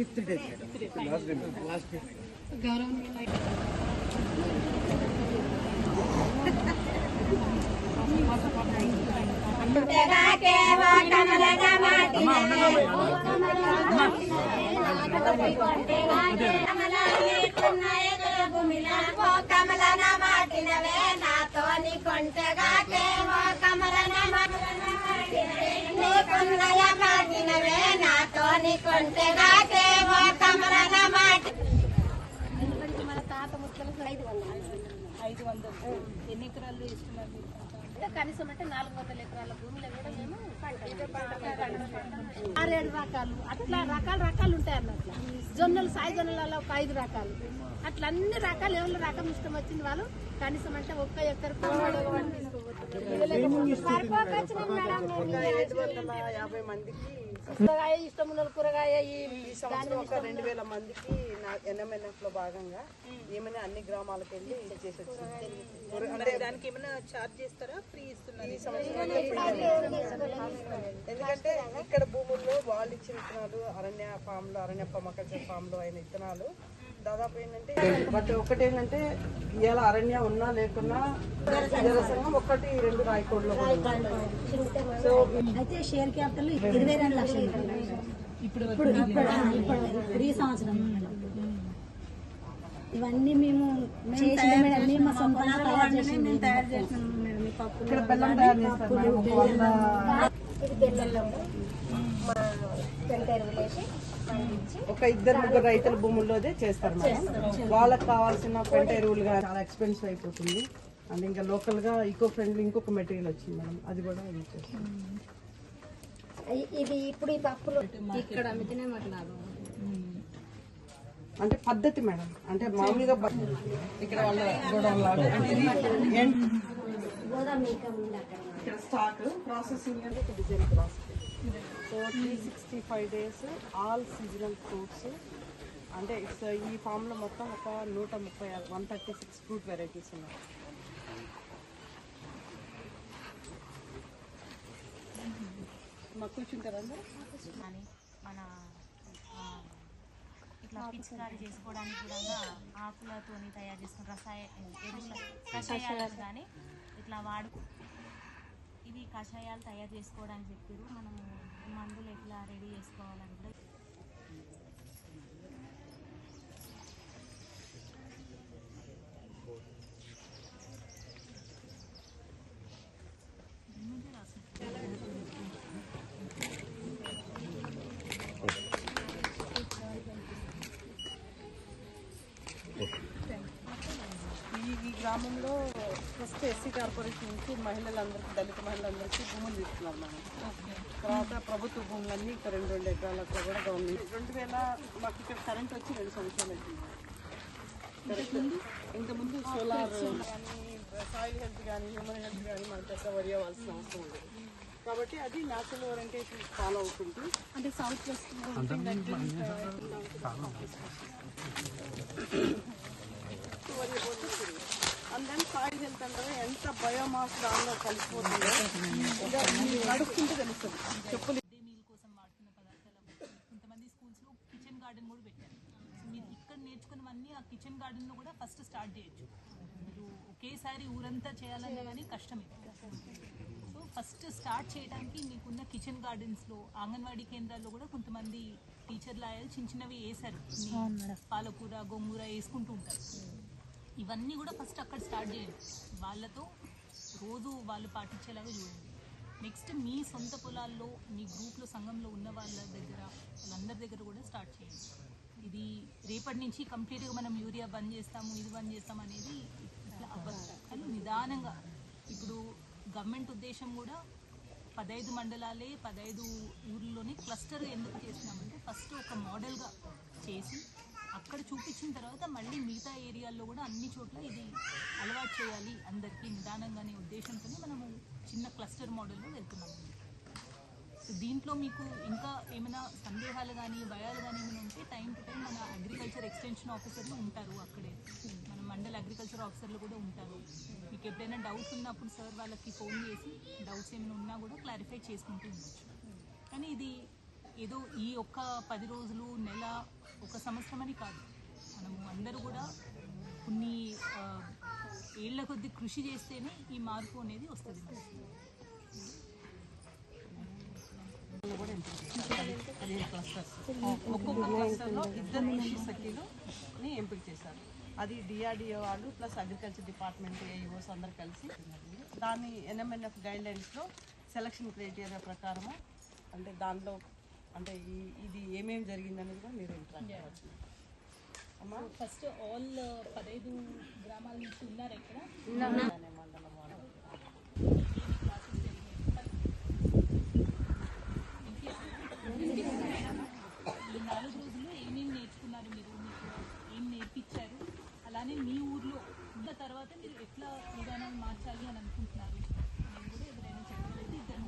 fifth day last day last day కమలన మాటినవే నాతో నీ కొంటగాకే ఓ కమలన నీకున్నయ మాటినవే నాతో నీ కొంటగాకే ఓ కమలన ఐదు వందలు. ఎన్ని ఎకరాలు ఇస్తున్నారు? కనీసం అంటే నాలుగు వందల ఎకరాల భూమిలో కూడా మేము ఆరేడు రకాలు. అట్లా రకాలు రకాలు ఉంటాయి అన్నట్లు జొన్నలు సాయి జొన్నలలో ఒక ఐదు రకాలు. అట్లా అన్ని రకాలు ఎవరి రకం ఇష్టం వచ్చింది వాళ్ళు. కనీసం అంటే ఒక్క ఎక్కరు వందల యాభై మందికి కూరగాయ ఇష్టం ఉన్న కూరగాయ ఈ సంవత్సరం ఒక రెండు వేల మందికి నా ఎన్ఎంఎన్ఎఫ్లో భాగంగా ఏమైనా అన్ని గ్రామాలకు వెళ్ళి చేసి వచ్చింది మరి దానికి ఏమైనా ఛార్జ్ చేస్తారా? ఫ్రీ ఇస్తున్నారు ఈ సంవత్సరం. ఎందుకంటే ఇక్కడ భూముల్లో వాళ్ళు ఇచ్చిన విత్తనాలు అరణ్య ఫామ్లో అరణ్య పమకల్చర్ ఫామ్లో అయిన విత్తనాలు దాదాపు ఏంటంటే బట్ ఒకటి ఏంటంటే ఇవాళ అరణ్య ఉన్నా లేకున్నా ఒకటి రెండు రాయకోడ్లో సో అయితే షేర్ క్యాపిటల్ ఇరవై రెండు లక్షలు ఇప్పుడు ఇప్పుడు ఇప్పుడు ఇప్పుడు ఈ సంవత్సరం ఇవన్నీ మేము మా సొంతంగా తయారు చేసిన తయారు చేసినాం మేడం. ఇక్కడ బెల్లం తయారు వేసి ఒక ఇద్దరు ముగ్గురు రైతుల భూముల్లోదే చేస్తారు మేడం. వాళ్ళకి కావాల్సిన పెంట ఎరువులు కానీ చాలా ఎక్స్పెన్సివ్ అయిపోతుంది. అండ్ ఇంకా లోకల్గా ఈకో ఫ్రెండ్లీ ఇంకొక మెటీరియల్ వచ్చింది మేడం. అది కూడా యూజ్ చేస్తాం ఇది ఇప్పుడు ఈ పప్పులు ఇక్కడ అమ్మితేనే మాకు లాభం. అంటే పద్ధతి మేడం. అంటే మామూలుగా ఇక్కడ స్టాక్ ప్రాసెసింగ్ అంటే design process so three sixty five days all seasonal fruits. అంటే ఇట్స్ ఈ ఫామ్లో మొత్తం ఒక నూట ముప్పై one thirty six fruit varieties ఉన్నాయి. మాకు కూర్చుంటారండి మన ఇట్లా పిచికారి చేసుకోవడానికి కూడా ఆకులతోని తయారు చేసుకున్న రసాయ ఎరువుల కషాయాలు కానీ ఇట్లా వాడు ఇవి కషాయాలు తయారు చేసుకోవడానికి చెప్పారు. మనము మందులు ఎట్లా రెడీ చేసుకోవాలని కూడా ఈ ఈ గ్రామంలో ఫస్ట్ ఎస్సీ కార్పొరేషన్ నుంచి మహిళలందరికీ దళిత మహిళలందరికీ భూములు తీసుకున్నారు మనం. తర్వాత ప్రభుత్వ భూములన్నీ ఇక్కడ రెండు రెండు ఎకరాలకు కూడా గవర్నమెంట్ రెండు వేల మాకు ఇక్కడ కరెంట్ వచ్చి రెండు సంవత్సరాలు అవుతుంది. ఇంతకుముందు సోలార్ కానీ సాయిల్ హెల్త్ కానీ హ్యూమన్ హెల్త్ కానీ మనం పెద్ద వరి అవ్వాల్సిన అవసరం ఉంది కాబట్టి అది న్యాచురల్ ఓరియంటేషన్ ఫాలో అవుతుంది. అంటే south west and then soil health అంటే ఎంత బయోమాస్ దానిలో కలిసిపోతుందో నడుస్తుంటే తెలుస్తుంది. చెప్పులు మీల్ కోసం వాడుతున్న పదార్థాలు కొంతమంది స్కూల్స్లో కిచెన్ గార్డెన్ కూడా పెట్టారు. మీరు ఇక్కడ నేర్చుకున్నవన్నీ ఆ కిచెన్ గార్డెన్లో కూడా ఫస్ట్ స్టార్ట్ చేయొచ్చు. మీరు ఒకేసారి ఊరంతా చేయాలన్నా కానీ కష్టం ఇది సో ఫస్ట్ స్టార్ట్ చేయడానికి మీకున్న కిచెన్ గార్డెన్స్లో ఆంగన్వాడీ కేంద్రాల్లో కూడా కొంతమంది టీచర్లు అయ్యారు చిన్న చిన్నవి వేశారు. కొన్ని పాలకూర గోంగూర వేసుకుంటూ ఉంటారు. ఇవన్నీ కూడా ఫస్ట్ అక్కడ స్టార్ట్ చేయండి. వాళ్ళతో రోజు వాళ్ళు పాటించేలాగా చూడండి. నెక్స్ట్ మీ సొంత పొలాల్లో మీ గ్రూప్లో సంఘంలో ఉన్న వాళ్ళ దగ్గర వాళ్ళందరి దగ్గర కూడా స్టార్ట్ చేయండి. ఇది రేపటి నుంచి కంప్లీట్గా మనం యూరియా బంద్ చేస్తాము ఇది బంద్ చేస్తాం అనేది ఇట్లా అవ్వదు. కానీ నిదానంగా ఇప్పుడు గవర్నమెంట్ ఉద్దేశం కూడా పదహైదు మండలాలే పదహైదు ఊర్లలోనే క్లస్టర్ ఎందుకు చేసినామంటే ఫస్ట్ ఒక మోడల్గా చేసి అక్కడ చూపించిన తర్వాత మళ్ళీ మిగతా ఏరియాల్లో కూడా అన్ని చోట్ల ఇది అలవాటు చేయాలి అందరికీ నిదానంగానే ఉద్దేశంతోనే మనము చిన్న క్లస్టర్ మోడల్లో వెళ్తున్నాము. సో దీంట్లో మీకు ఇంకా ఏమైనా సందేహాలు కానీ భయాలు కానీ ఏమైనా ఉంటే టైం టు టైం మన అగ్రికల్చర్ ఎక్స్టెన్షన్ ఆఫీసర్లు ఉంటారు అక్కడే. మన మండల అగ్రికల్చర్ ఆఫీసర్లు కూడా ఉంటారు. మీకు ఎప్పుడైనా డౌట్స్ ఉన్నప్పుడు సార్ వాళ్ళకి ఫోన్ చేసి డౌట్స్ ఏమైనా ఉన్నా కూడా క్లారిఫై చేసుకుంటూ ఉండొచ్చు. కానీ ఇది ఏదో ఈ ఒక్క పది రోజులు నెల ఒక సంవత్సరం అని కాదు. మనము అందరూ కూడా కొన్ని ఆ, ఏళ్ళ కొద్ది కృషి చేస్తేనే ఈ మార్పు అనేది వస్తుంది. ఒక్కొక్క క్లస్టర్లో ఇద్దరు కృషి సఖీలుని ఎంపిక చేశారు. అది డిఆర్డిఓ వాళ్ళు ప్లస్ అగ్రికల్చర్ డిపార్ట్మెంట్ ఏఈఓస్ అందరు కలిసి. దాన్ని ఎన్ఎంఎన్ఎఫ్ గైడ్లైన్స్లో సెలక్షన్ క్రైటీరియా ప్రకారము అంటే దానిలో అంటే ఈ ఇది ఏమేమి జరిగిందనేది కూడా మీరు ఇంట్రాక్ట్ అమ్మా? ఫస్ట్ ఆల్ పదహైదు గ్రామాల నుంచి ఉన్నారు ఇక్కడ. మండలం ఈ నాలుగు రోజులు ఏమేమి నేర్చుకున్నారు మీరు? మీకు ఏం నేర్పించారు? అలానే మీ ఊర్లో ఉన్న తర్వాత మీరు ఎట్లా విధానాలు మార్చాలి అని అనుకుంటున్నారు? నేను కూడా ఎవరైనా చెప్పగలిగితే ఇద్దరు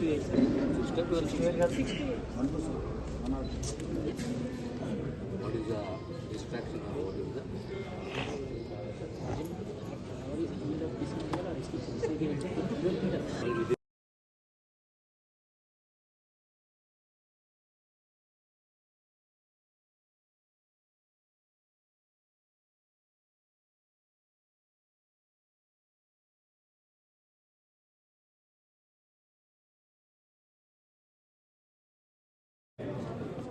68 sir. Step level 68. 68. One to sir. One or What is the distraction or what is the? What is the restriction?